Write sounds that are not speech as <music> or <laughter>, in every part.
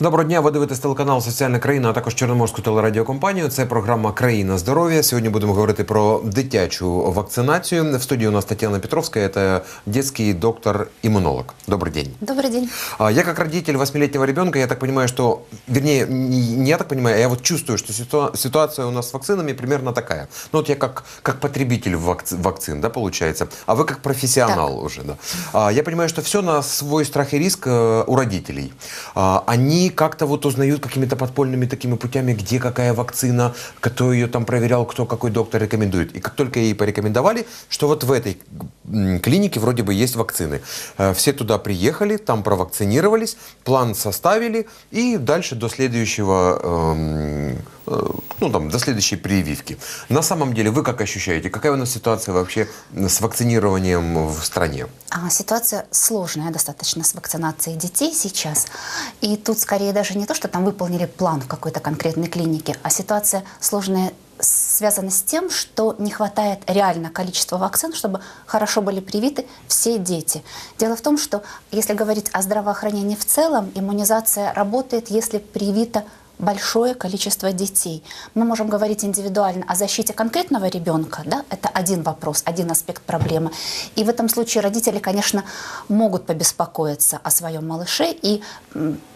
Доброго дня, ви дивитесь телеканал Соціальна країна, а також Чорноморську телерадіокомпанію. Це програма Країна здоров'я. Сьогодні будемо говорити про дитячу вакцинацію. В студии у нас Татьяна Петровская, это детский доктор-иммунолог. Добрый день. Добрый день. А, Я как родитель восьмилетнего ребенка, я так понимаю, что, вернее, не не я так понимаю, а я вот чувствую, что ситуа- ситуация у нас с вакцинами примерно такая. Ну вот я как, как потребитель вакци- вакцин, да, получается, а вы как профессионал уже, да. А, Я понимаю, что все на свой страх и риск э, у родителей. А, как-то вот узнают какими-то подпольными такими путями, где какая вакцина, кто ее там проверял, кто какой доктор рекомендует. И как только ей порекомендовали, что вот в этой клинике вроде бы есть вакцины. Э, Все туда приехали, там провакцинировались, план составили и дальше до следующего, эм, ну там, до следующей прививки. На самом деле вы как ощущаете, какая у нас ситуация вообще с вакцинированием в стране? А, Ситуация сложная достаточно с вакцинацией детей сейчас. И тут скорее даже не то, что там выполнили план в какой-то конкретной клинике, а ситуация сложная связана с тем, что не хватает реально количества вакцин, чтобы хорошо были привиты все дети. Дело в том, что если говорить о здравоохранении в целом, иммунизация работает, если привито большое количество детей. Мы можем говорить индивидуально о защите конкретного ребенка, да, это один вопрос, один аспект проблемы. И в этом случае родители, конечно, могут побеспокоиться о своем малыше и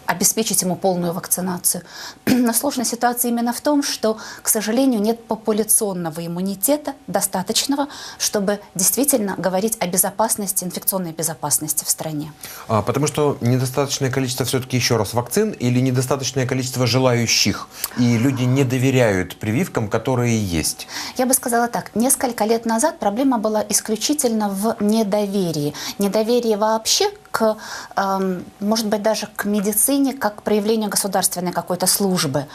обеспечить ему полную вакцинацию. <clears throat> Но сложная ситуация именно в том, что, к сожалению, нет популяционного иммунитета достаточного, чтобы действительно говорить о безопасности, инфекционной безопасности в стране. А, потому что недостаточное количество все-таки еще раз вакцин или недостаточное количество желающих, и люди не доверяют прививкам, которые есть. Я бы сказала так, несколько лет назад проблема была исключительно в недоверии. Недоверие вообще к, эм, может быть, даже к медицине, как к проявлению государственной какой-то службы.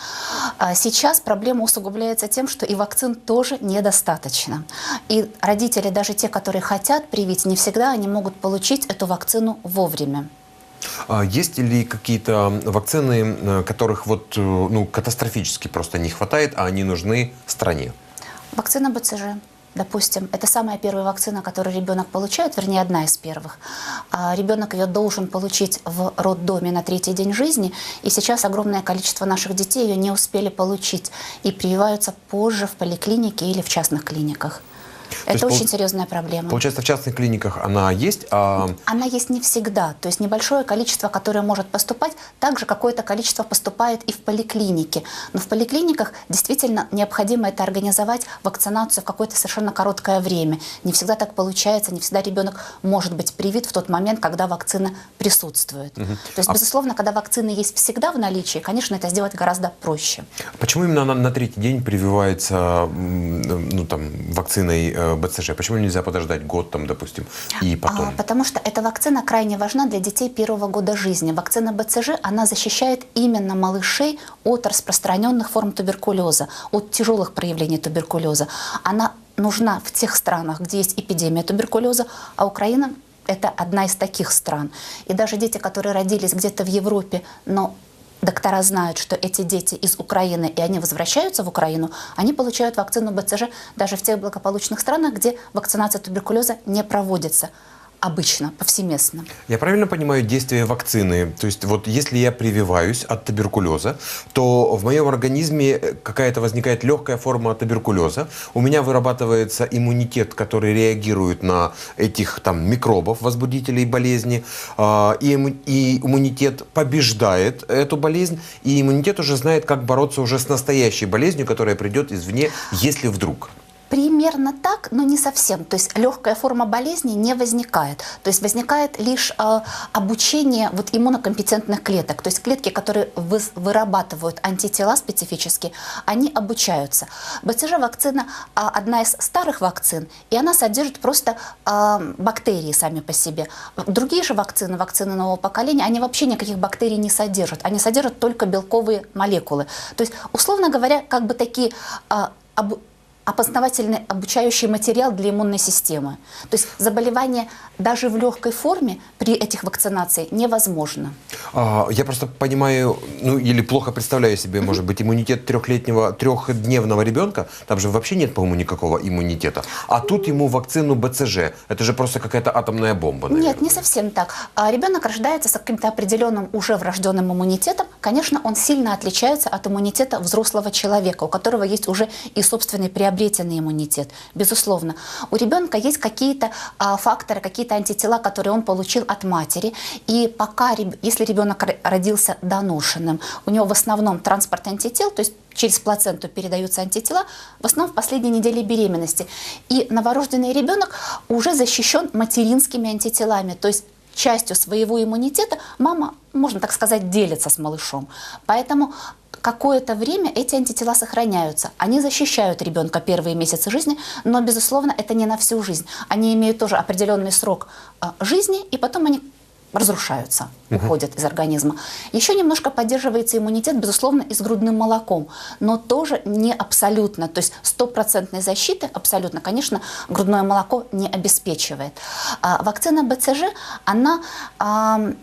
А сейчас проблема усугубляется тем, что и вакцин тоже недостаточно. И родители, даже те, которые хотят привить, не всегда они могут получить эту вакцину вовремя. А Есть ли какие-то вакцины, э, которых вот, э, ну, катастрофически просто не хватает, а они нужны стране? Вакцина БЦЖ. Допустим, это самая первая вакцина, которую ребенок получает, вернее, одна из первых. А ребенок ее должен получить в роддоме на третий день жизни, и сейчас огромное количество наших детей ее не успели получить и прививаются позже в поликлинике или в частных клиниках. Есть Это очень пол- серьезная проблема. Получается, в частных клиниках она есть, а Она есть не всегда. То есть небольшое количество, которое может поступать, также какое-то количество поступает и в поликлинике. Но в поликлиниках действительно необходимо это организовать, вакцинацию в какое-то совершенно короткое время. Не всегда так получается, не всегда ребенок может быть привит в тот момент, когда вакцина присутствует. То есть, А- безусловно, когда вакцины есть всегда в наличии, конечно, это сделать гораздо проще. почему именно на, на третий день прививается ну, там, вакциной э, БЦЖ? Почему нельзя подождать год, там, допустим, и потом? А, потому что эта вакцина крайне важна для детей первого года жизни. Вакцина БЦЖ, она защищает именно малышей от распространенных форм туберкулеза, от тяжелых проявлений туберкулеза. Она нужна в тех странах, где есть эпидемия туберкулеза, а Украина это одна из таких стран. И даже дети, которые родились где-то в Европе, но доктора знают, что эти дети из Украины, и они возвращаются в Украину, они получают вакцину БЦЖ даже в тех благополучных странах, где вакцинация туберкулеза не проводится обычно, повсеместно. Я правильно понимаю действие вакцины? То есть вот если я прививаюсь от туберкулеза, то в моем организме какая-то возникает легкая форма туберкулеза, у меня вырабатывается иммунитет, который реагирует на этих там микробов, возбудителей болезни, а, и, имму- и иммунитет побеждает эту болезнь, и иммунитет уже знает, как бороться уже с настоящей болезнью, которая придет извне, если вдруг. Примерно так, но не совсем. То есть легкая форма болезни не возникает. То есть возникает лишь э, обучение вот иммунокомпетентных клеток. То есть клетки, которые выз- вырабатывают антитела специфически, они обучаются. БЦЖ-вакцина а, одна из старых вакцин, и она содержит просто а, бактерии сами по себе. Другие же вакцины, вакцины нового поколения, они вообще никаких бактерий не содержат. Они содержат только белковые молекулы. То есть, условно говоря, как бы такие обу- опознавательный обучающий материал для иммунной системы. То есть заболевание даже в легкой форме при этих вакцинациях невозможно. А, Я просто понимаю, ну или плохо представляю себе, может быть, иммунитет трехлетнего, трехдневного ребенка, там же вообще нет, по-моему, никакого иммунитета. А тут ему вакцину БЦЖ. Это же просто какая-то атомная бомба, наверное. Нет, не совсем так. А ребенок рождается с каким-то определенным уже врожденным иммунитетом, конечно, он сильно отличается от иммунитета взрослого человека, у которого есть уже и собственный приобретенный иммунитет, безусловно. У ребенка есть какие-то а, факторы, какие-то антитела, которые он получил от матери, и пока, если ребенок родился доношенным, у него в основном транспорт антител, то есть через плаценту передаются антитела, в основном в последней неделе беременности. И новорожденный ребенок уже защищен материнскими антителами, то есть частью своего иммунитета мама, можно так сказать, делится с малышом. Поэтому какое-то время эти антитела сохраняются. Они защищают ребенка первые месяцы жизни, но, безусловно, это не на всю жизнь. Они имеют тоже определенный срок а, жизни, и потом они разрушаются, угу. уходят из организма. Еще немножко поддерживается иммунитет, безусловно, и с грудным молоком, но тоже не абсолютно. То есть стопроцентной защиты абсолютно, конечно, грудное молоко не обеспечивает. А вакцина БЦЖ, она а,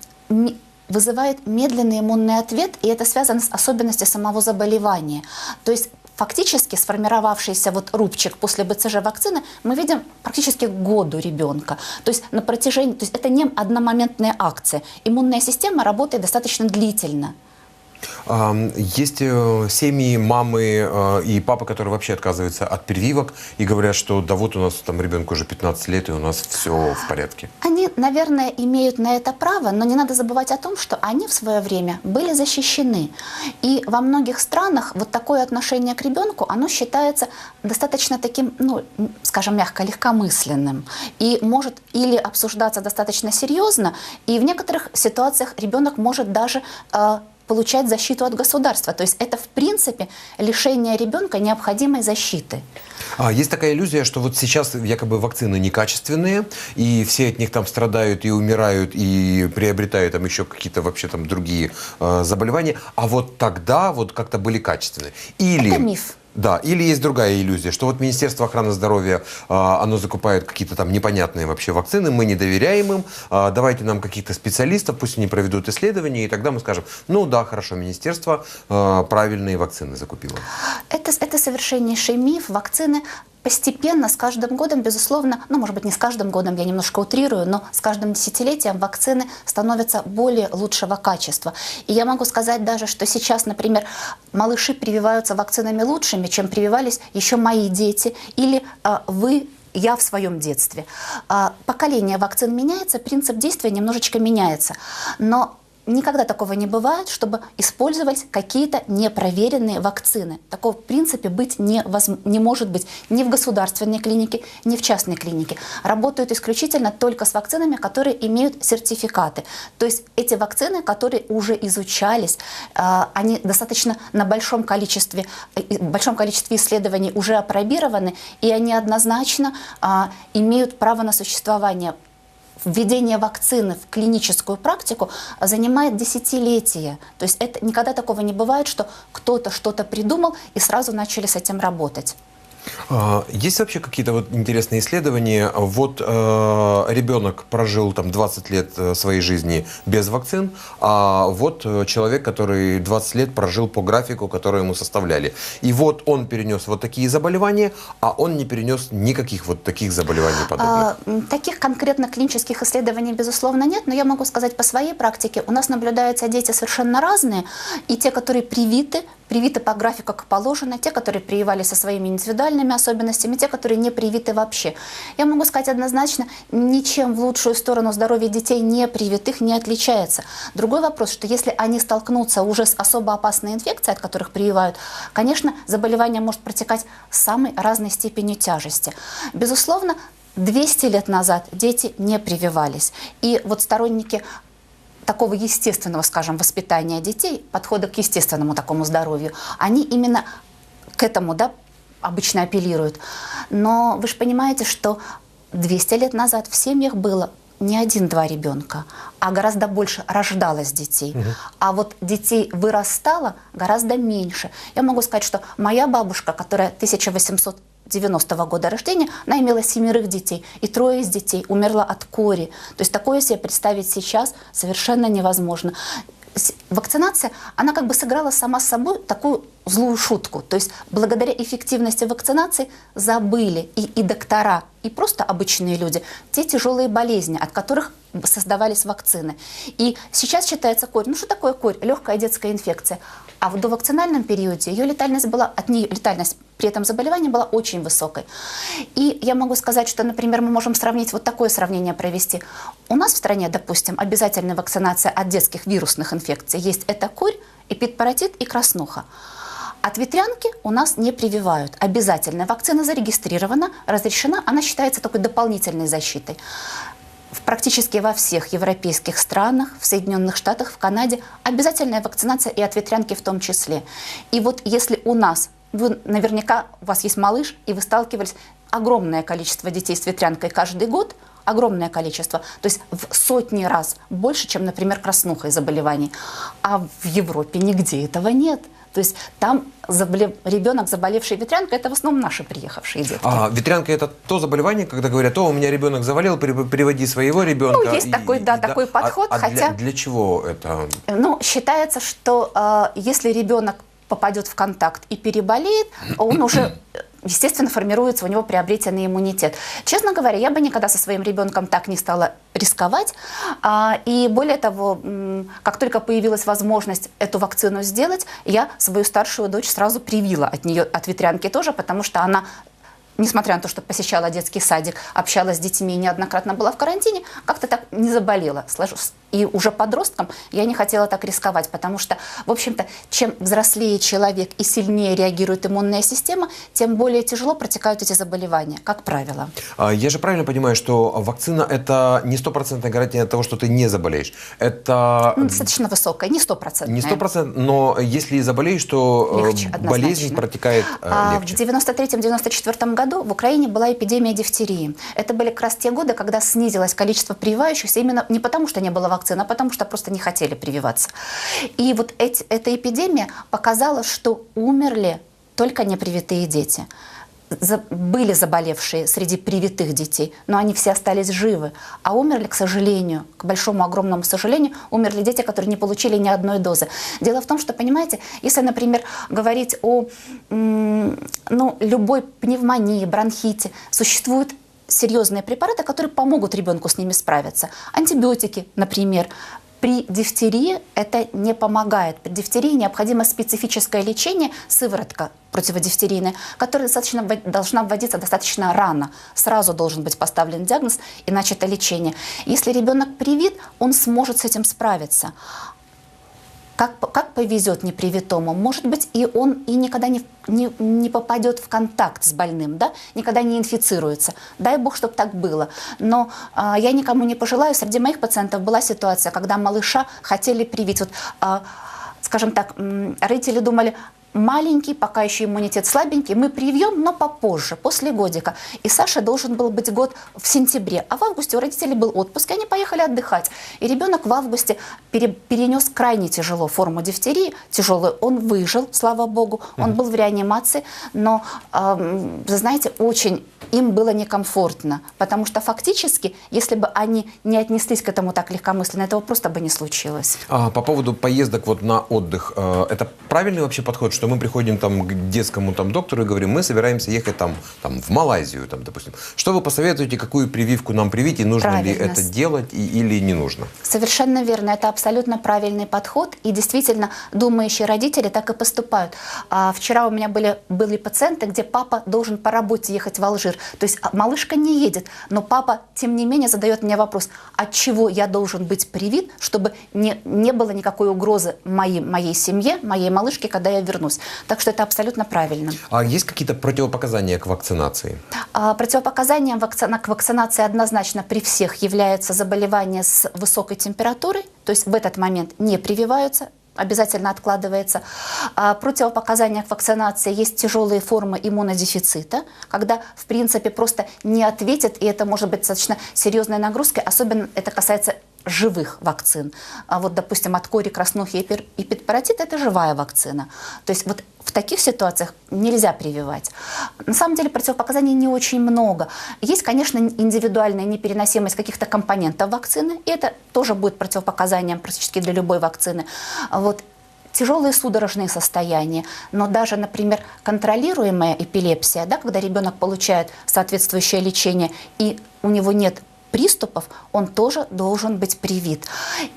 вызывает медленный иммунный ответ, и это связано с особенностью самого заболевания. То есть фактически сформировавшийся вот рубчик после БЦЖ вакцины мы видим практически году ребенка. То есть на протяжении, то есть это не одномоментная акция. Иммунная система работает достаточно длительно. Есть э, семьи, мамы э, и папы, которые вообще отказываются от прививок и говорят, что да вот у нас там ребенку уже 15 лет, и у нас все в порядке. Они, наверное, имеют на это право, но не надо забывать о том, что они в свое время были защищены. И во многих странах вот такое отношение к ребенку, оно считается достаточно таким, ну, скажем мягко, легкомысленным. И может или обсуждаться достаточно серьезно, и в некоторых ситуациях ребенок может даже э, получать защиту от государства. То есть это, в принципе, лишение ребенка необходимой защиты. А, есть такая иллюзия, что вот сейчас якобы вакцины некачественные, и все от них там страдают и умирают, и приобретают там еще какие-то вообще там другие э, заболевания, а вот тогда вот как-то были качественные. Или... Это миф. Да, или есть другая иллюзия, что вот Министерство охраны здоровья, э, оно закупает какие-то там непонятные вообще вакцины, мы не доверяем им, э, давайте нам каких-то специалистов, пусть они проведут исследования, и тогда мы скажем, ну да, хорошо, Министерство э, правильные вакцины закупило. Это, это совершеннейший миф. Вакцины постепенно, с каждым годом, безусловно, ну, может быть, не с каждым годом, я немножко утрирую, но с каждым десятилетием вакцины становятся более лучшего качества. И я могу сказать даже, что сейчас, например, малыши прививаются вакцинами лучшими, чем прививались еще мои дети или а, вы я в своем детстве. А, поколение вакцин меняется, принцип действия немножечко меняется. Но никогда такого не бывает, чтобы использовать какие-то непроверенные вакцины. Такого в принципе быть не, воз... не может быть ни в государственной клинике, ни в частной клинике. Работают исключительно только с вакцинами, которые имеют сертификаты. То есть эти вакцины, которые уже изучались, э, они достаточно на большом количестве, э, большом количестве исследований уже опробированы, и они однозначно э, имеют право на существование введение вакцины в клиническую практику занимает десятилетия. То есть это никогда такого не бывает, что кто-то что-то придумал и сразу начали с этим работать. А, есть вообще какие-то вот интересные исследования? Вот э, ребенок прожил там 20 лет э, своей жизни без вакцин, а вот э, человек, который 20 лет прожил по графику, который ему составляли. И вот он перенес вот такие заболевания, а он не перенес никаких вот таких заболеваний подобных. А, таких конкретно клинических исследований, безусловно, нет, но я могу сказать по своей практике. У нас наблюдаются дети совершенно разные, и те, которые привиты, привиты по графику, как положено, те, которые прививали со своими индивидуальными особенностями, те, которые не привиты вообще. Я могу сказать однозначно, ничем в лучшую сторону здоровья детей не привитых не отличается. Другой вопрос, что если они столкнутся уже с особо опасной инфекцией, от которых прививают, конечно, заболевание может протекать самой разной степенью тяжести. Безусловно, 200 лет назад дети не прививались. И вот сторонники такого естественного, скажем, воспитания детей, подхода к естественному такому здоровью, они именно к этому да, обычно апеллируют. Но вы же понимаете, что 200 лет назад в семьях было не один-два ребенка, а гораздо больше рождалось детей. Угу. А вот детей вырастало гораздо меньше. Я могу сказать, что моя бабушка, которая 1800 90-го года рождения, она имела семерых детей, и трое из детей умерла от кори. То есть такое себе представить сейчас совершенно невозможно. вакцинация, она как бы сыграла сама собой такую злую шутку. То есть благодаря эффективности вакцинации забыли и, и доктора, и просто обычные люди те тяжелые болезни, от которых создавались вакцины. И сейчас считается корь. Ну что такое корь? Легкая детская инфекция. А в довакцинальном периоде ее летальность была, от нее летальность при этом заболевании была очень высокой. И я могу сказать, что, например, мы можем сравнить, вот такое сравнение провести. У нас в стране, допустим, обязательная вакцинация от детских вирусных инфекций есть. Это курь, эпидпаратит и краснуха. От ветрянки у нас не прививают. Обязательная вакцина зарегистрирована, разрешена, она считается такой дополнительной защитой. В практически во всех европейских странах, в Соединенных Штатах, в Канаде обязательная вакцинация и от ветрянки в том числе. И вот если у нас, вы наверняка, у вас есть малыш, и вы сталкивались, огромное количество детей с ветрянкой каждый год, огромное количество, то есть в сотни раз больше, чем, например, краснухой заболеваний. А в Европе нигде этого нет. То есть там заболев... ребенок, заболевший ветрянкой, это в основном наши приехавшие детки. А ветрянка это то заболевание, когда говорят, о, у меня ребенок заболел, при- приводи своего ребенка. Ну, есть такой, да, такой А- подход, а для- хотя- для чего это? Ну, считается, что э, если ребенок попадет в контакт и переболеет, он уже естественно, формируется у него приобретенный иммунитет. Честно говоря, я бы никогда со своим ребенком так не стала рисковать. А, И более того, как только появилась возможность эту вакцину сделать, я свою старшую дочь сразу привила от нее, от ветрянки тоже, потому что она несмотря на то, что посещала детский садик, общалась с детьми и неоднократно была в карантине, как-то так не заболела. И уже подростком я не хотела так рисковать, потому что, в общем-то, чем взрослее человек и сильнее реагирует иммунная система, тем более тяжело протекают эти заболевания, как правило. А, Я же правильно понимаю, что вакцина это не стопроцентная гарантия того, что ты не заболеешь. Это Ну, достаточно высокая, не стопроцентная. не сто процентов, но если заболеешь, то э, Легче, болезнь протекает э, А легче. В 93-94 году в Украине была эпидемия дифтерии. Это были как раз те годы, когда снизилось количество прививающихся именно не потому, что не было вакцины, а потому что просто не хотели прививаться. И вот эти, эта эпидемия показала, что умерли только непривитые дети. За- были заболевшие среди привитых детей, но они все остались живы. А умерли, к сожалению, к большому огромному сожалению, умерли дети, которые не получили ни одной дозы. Дело в том, что, понимаете, если, например, говорить о ну, любой пневмонии, бронхите, существуют серьезные препараты, которые помогут ребенку с ними справиться. Антибиотики, например. При дифтерии это не помогает. При дифтерии необходимо специфическое лечение, сыворотка противодифтерийная, которая достаточно, должна вводиться достаточно рано. Сразу должен быть поставлен диагноз и начато лечение. Если ребенок привит, он сможет с этим справиться. Как, как повезет непривитому, может быть, и он и никогда не, не, не попадет в контакт с больным, да? никогда не инфицируется. Дай бог, чтобы так было. Но а, я никому не пожелаю. Среди моих пациентов была ситуация, когда малыша хотели привить. Вот, а, скажем так, родители думали, маленький, пока еще иммунитет слабенький, мы привьем, но попозже, после годика. И Саша должен был быть год в сентябре, а в августе у родителей был отпуск, и они поехали отдыхать. И ребенок в августе пере- перенес крайне тяжело форму дифтерии, тяжелую. Он выжил, слава богу, он был в реанимации, но, вы знаете, очень им было некомфортно, потому что фактически, если бы они не отнеслись к этому так легкомысленно, этого просто бы не случилось. А, по поводу поездок вот на отдых, э, это правильный вообще подход, что мы приходим там к детскому там доктору и говорим, мы собираемся ехать там, там в Малайзию, там, допустим. Что вы посоветуете, какую прививку нам привить и нужно ли Правильно. это делать и- или не нужно? Совершенно верно, это абсолютно правильный подход, и действительно думающие родители так и поступают. А, вчера у меня были, были пациенты, где папа должен по работе ехать в Алжир, то есть а, малышка не едет, но папа, тем не менее, задает мне вопрос, от чего я должен быть привит, чтобы не, не было никакой угрозы моей, моей семье, моей малышке, когда я вернусь. Так что это абсолютно правильно. А есть какие-то противопоказания к вакцинации? А, Противопоказанием вакцина- к вакцинации однозначно при всех является заболевание с высокой температурой, то есть в этот момент не прививаются, обязательно откладывается. А Противопоказания к вакцинации есть тяжелые формы иммунодефицита, когда, в принципе, просто не ответят, и это может быть достаточно серьезной нагрузкой, особенно это касается живых вакцин. А вот, допустим, от кори, краснухи и педпаратит – это живая вакцина. То есть вот в таких ситуациях нельзя прививать. На самом деле противопоказаний не очень много. Есть, конечно, индивидуальная непереносимость каких-то компонентов вакцины, и это тоже будет противопоказанием практически для любой вакцины. Вот тяжелые судорожные состояния, но даже, например, контролируемая эпилепсия, да, когда ребенок получает соответствующее лечение и у него нет приступов, он тоже должен быть привит.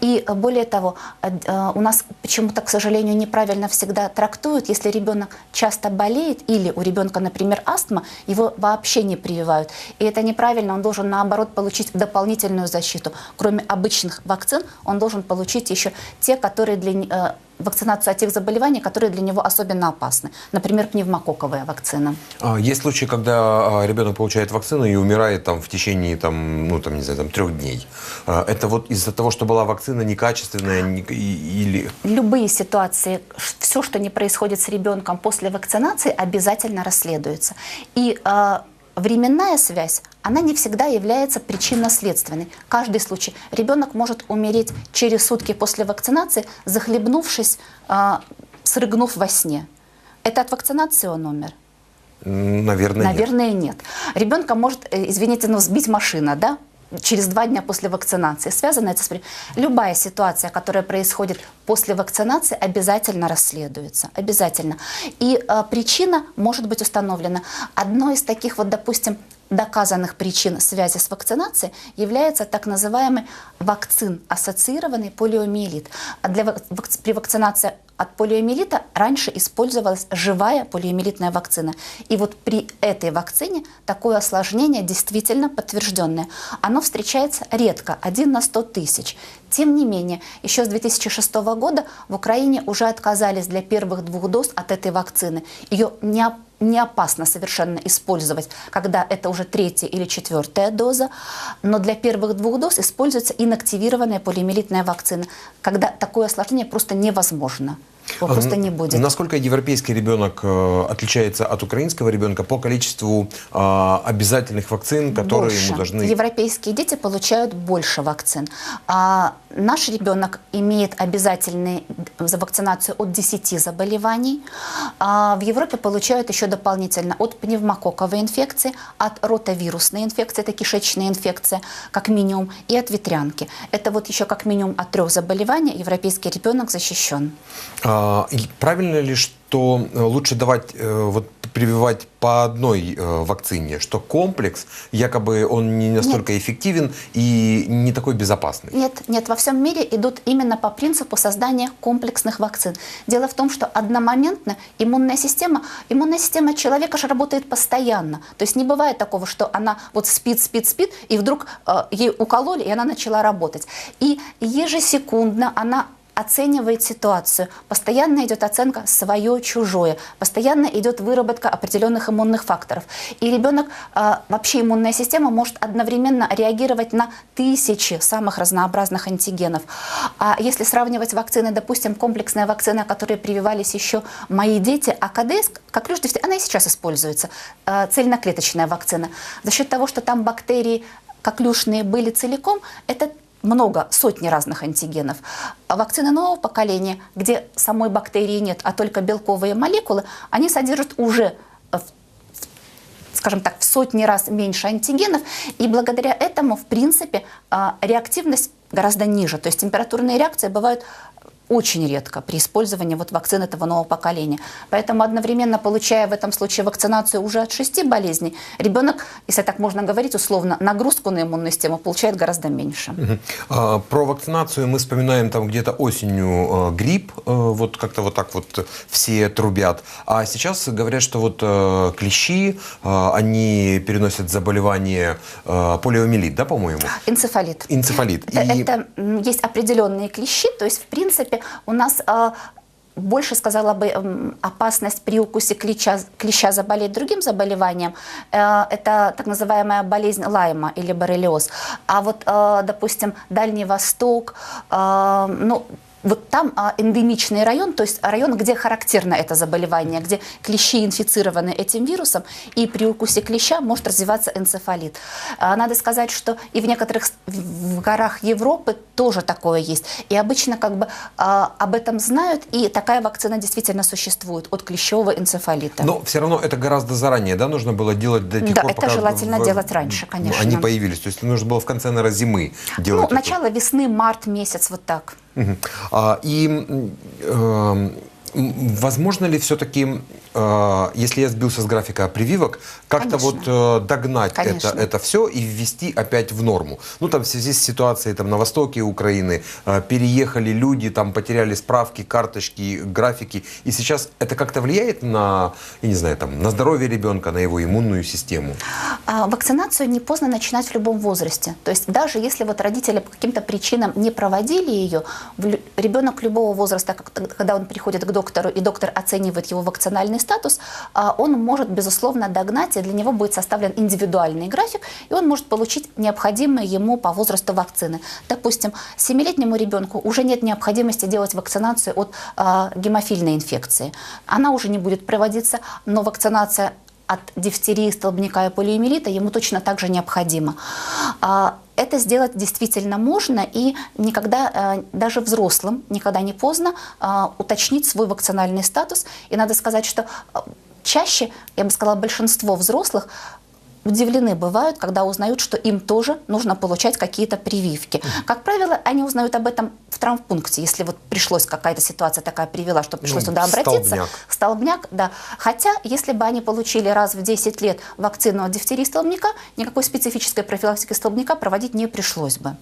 И э, более того, э, э, у нас почему-то, к сожалению, неправильно всегда трактуют, если ребенок часто болеет или у ребенка, например, астма, его вообще не прививают. И это неправильно, он должен, наоборот, получить дополнительную защиту. Кроме обычных вакцин, он должен получить еще те, которые для вакцинацию от тех заболеваний, которые для него особенно опасны. Например, пневмококковая вакцина. А, Есть случаи, когда а, ребенок получает вакцину и умирает там в течение там, ну, там, не знаю, там, трех дней. А, Это вот из-за того, что была вакцина некачественная не- или... Любые ситуации, все, что не происходит с ребенком после вакцинации, обязательно расследуется. И временная связь, она не всегда является причинно-следственной. Каждый случай. Ребенок может умереть через сутки после вакцинации, захлебнувшись, э, срыгнув во сне. Это от вакцинации он умер? М, Наверное, нет. Наверное, нет. Ребенка может, э, извините, но сбить машина, да? Через два дня после вакцинации. Связано это с... Любая ситуация, которая происходит после вакцинации, обязательно расследуется. Обязательно. И э, причина может быть установлена. Одной из таких вот, допустим, доказанных причин связи с вакцинацией является так называемый вакцин-ассоциированный полиомиелит. А Для при вакцинации от полиомиелита раньше использовалась живая полиомиелитная вакцина. И вот при этой вакцине такое осложнение действительно подтвержденное. Оно встречается редко, один на 100 тысяч. Тем не менее, еще с 2006 года в Украине уже отказались для первых двух доз от этой вакцины. Ее не не опасно совершенно использовать, когда это уже третья или четвертая доза, но для первых двух доз используется инактивированная полиомиелитная вакцина, когда такое осложнение просто невозможно. Его А, просто не будет. Насколько европейский ребенок э, отличается от украинского ребенка по количеству а, обязательных вакцин, которые больше. ему должны... Европейские дети получают больше вакцин. А наш ребенок имеет обязательную за вакцинацию от 10 заболеваний. А в Европе получают еще дополнительно от пневмококковой инфекции, от ротавирусной инфекции, это кишечная инфекция, как минимум, и от ветрянки. Это вот еще как минимум от трех заболеваний европейский ребенок защищен. А, правильно ли, что э, лучше давать, э, вот прививать по одной э, вакцине, что комплекс, якобы он не настолько эффективен и не такой безопасный? Нет, нет, во всем мире идут именно по принципу создания комплексных вакцин. Дело в том, что одномоментно иммунная система, иммунная система человека же работает постоянно. То есть не бывает такого, что она вот спит, спит, спит, и вдруг э, ей укололи, и она начала работать. И ежесекундно она оценивает ситуацию. Постоянно идет оценка свое-чужое. Постоянно идет выработка определенных иммунных факторов. И ребенок, э, вообще иммунная система может одновременно реагировать на тысячи самых разнообразных антигенов. А если сравнивать вакцины, допустим, комплексная вакцина, которые прививались еще мои дети, а КДС, как всего, она и сейчас используется, э, цельноклеточная вакцина. За счет того, что там бактерии коклюшные были целиком, это много, сотни разных антигенов. А вакцины нового поколения, где самой бактерии нет, а только белковые молекулы, они содержат уже в скажем так, в сотни раз меньше антигенов, и благодаря этому, в принципе, а, реактивность гораздо ниже. То есть температурные реакции бывают очень редко при использовании вот вакцин этого нового поколения. Поэтому одновременно получая в этом случае вакцинацию уже от шести болезней, ребенок, если так можно говорить условно, нагрузку на иммунную систему получает гораздо меньше. А, Про вакцинацию мы вспоминаем там где-то осенью э, грипп, э, вот как-то вот так вот все трубят. А сейчас говорят, что вот э, клещи, э, они переносят заболевание э, полиомиелит, да, по-моему? Энцефалит. Энцефалит. Это, И- это, есть определенные клещи, то есть, в принципе, у нас а, больше, сказала бы, м, опасность при укусе клеща, клеща заболеть другим заболеванием. Э, Это так называемая болезнь Лайма или боррелиоз. А вот, э, допустим, Дальний Восток, э, ну, вот там а, эндемичный район, то есть район, где характерно это заболевание, где клещи инфицированы этим вирусом, и при укусе клеща может развиваться энцефалит. А, надо сказать, что и в некоторых в горах Европы тоже такое есть. И обычно как бы а, об этом знают, и такая вакцина действительно существует от клещевого энцефалита. Но все равно это гораздо заранее, да, нужно было делать до тех Да, пор, это желательно в- делать раньше, ну, конечно. Они появились, то есть нужно было в конце, наверное, зимы делать. ну, эту- начало весны, март месяц, вот так. А, и м, возможно ли все-таки, если я сбился с графика прививок, как-то вот э, догнать это, Конечно. это все и ввести опять в норму? Ну, там в связи с ситуацией там, на востоке Украины э, переехали люди, там потеряли справки, карточки, графики, и сейчас это как-то влияет на, я не знаю, там, на здоровье ребенка, на его иммунную систему? А, Вакцинацию не поздно начинать в любом возрасте. То есть даже если вот родители по каким-то причинам не проводили ее, ребенок любого возраста, когда он приходит к доктору и доктор оценивает его вакцинальный статус, а, он может, безусловно, догнать, и для него будет составлен индивидуальный график, и он может получить необходимые ему по возрасту вакцины. Допустим, семилетнему ребенку уже нет необходимости делать вакцинацию от а, гемофильной инфекции. Она уже не будет проводиться, но вакцинация от дифтерии, столбняка и полиомиелита ему точно так же необходимо. А, Это сделать действительно можно, и никогда, э, даже взрослым, никогда не поздно а, уточнить свой вакцинальный статус. И надо сказать, что а, чаще, я бы сказала, большинство взрослых удивлены бывают, когда узнают, что им тоже нужно получать какие-то прививки. Как правило, они узнают об этом в травмпункте, если вот пришлось какая-то ситуация такая привела, что пришлось Ну, туда обратиться. столбняк. Столбняк, да. Хотя, если бы они получили раз в 10 лет вакцину от дифтерии столбняка, никакой специфической профилактики столбняка проводить не пришлось бы.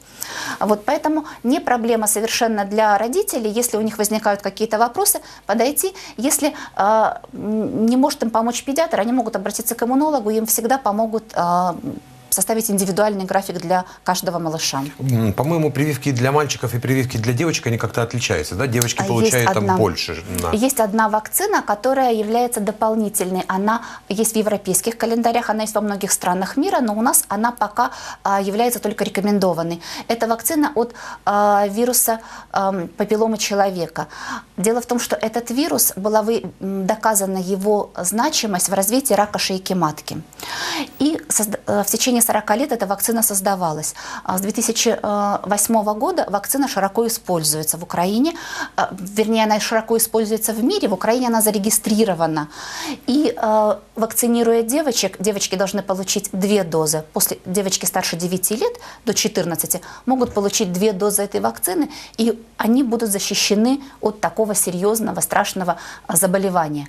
Вот поэтому не проблема совершенно для родителей, если у них возникают какие-то вопросы, подойти. Если э, не может им помочь педиатр, они могут обратиться к иммунологу, им всегда помогут э, составить индивидуальный график для каждого малыша. По-моему, прививки для мальчиков и прививки для девочек, они как-то отличаются, да? Девочки А есть получают там одна- больше. на- Есть одна вакцина, которая является дополнительной. Она есть в европейских календарях, она есть во многих странах мира, но у нас она пока а, является только рекомендованной. Это вакцина от а, вируса ам, папилломы человека. Дело в том, что этот вирус, была вы- доказана его значимость в развитии рака шейки матки. И э, в течение 40 лет эта вакцина создавалась. А С 2008 года вакцина широко используется в Украине. А, Вернее, она широко используется в мире. В Украине она зарегистрирована. И э, вакцинируя девочек, девочки должны получить две дозы. После девочки старше 9 лет до 14 могут получить две дозы этой вакцины, и они будут защищены от такого серьезного, страшного а, заболевания.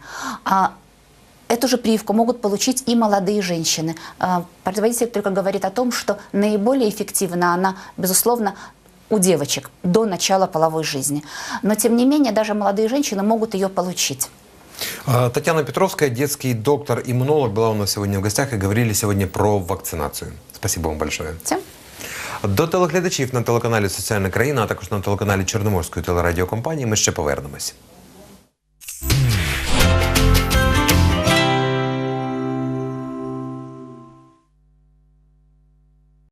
А Эту же прививку могут получить и молодые женщины. А, Производитель только говорит о том, что наиболее эффективна она, безусловно, у девочек до начала половой жизни. Но, тем не менее, даже молодые женщины могут ее получить. А, Татьяна Петровская, детский доктор-иммунолог, была у нас сегодня в гостях и говорили сегодня про вакцинацию. Спасибо вам большое. Всем. До телеглядачів на телеканалі Соціальна країна, а також на телеканалі Чорноморської телерадіокомпанії ми ще повернемось.